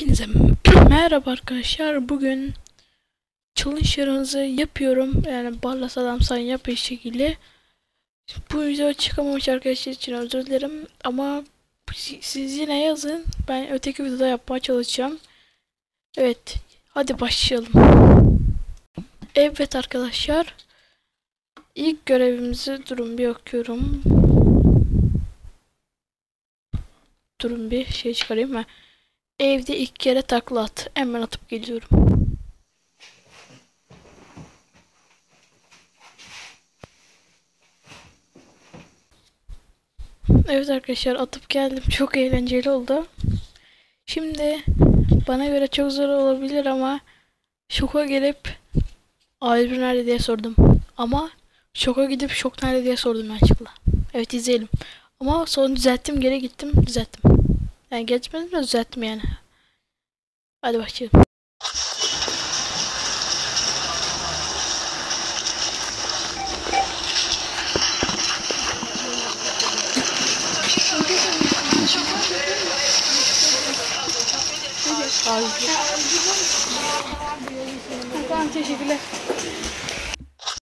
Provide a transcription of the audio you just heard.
Hepinize merhaba arkadaşlar. Bugün challenge'larınızı yapıyorum. Yani Barlas Adam Sayın yapı şekilde. Bu video çıkamamış arkadaşlar için özür dilerim. Ama siz yine yazın. Ben öteki videoda yapmaya çalışacağım. Evet. Hadi başlayalım. Evet arkadaşlar. İlk görevimizi durun bir okuyorum. Durun bir şey çıkarayım mı? Evde ilk kere takla at. Hemen atıp geliyorum. Evet arkadaşlar atıp geldim. Çok eğlenceli oldu. Şimdi bana göre çok zor olabilir ama şoka gelip Ayrı nerede diye sordum. Ama şoka gidip şok nerede diye sordum yanlışlıkla. Evet izleyelim. Ama sonra düzelttim geri gittim düzelttim. Yani geçmedim de düzelttim yani. Hadi başlayalım. Tamam teşekkürler.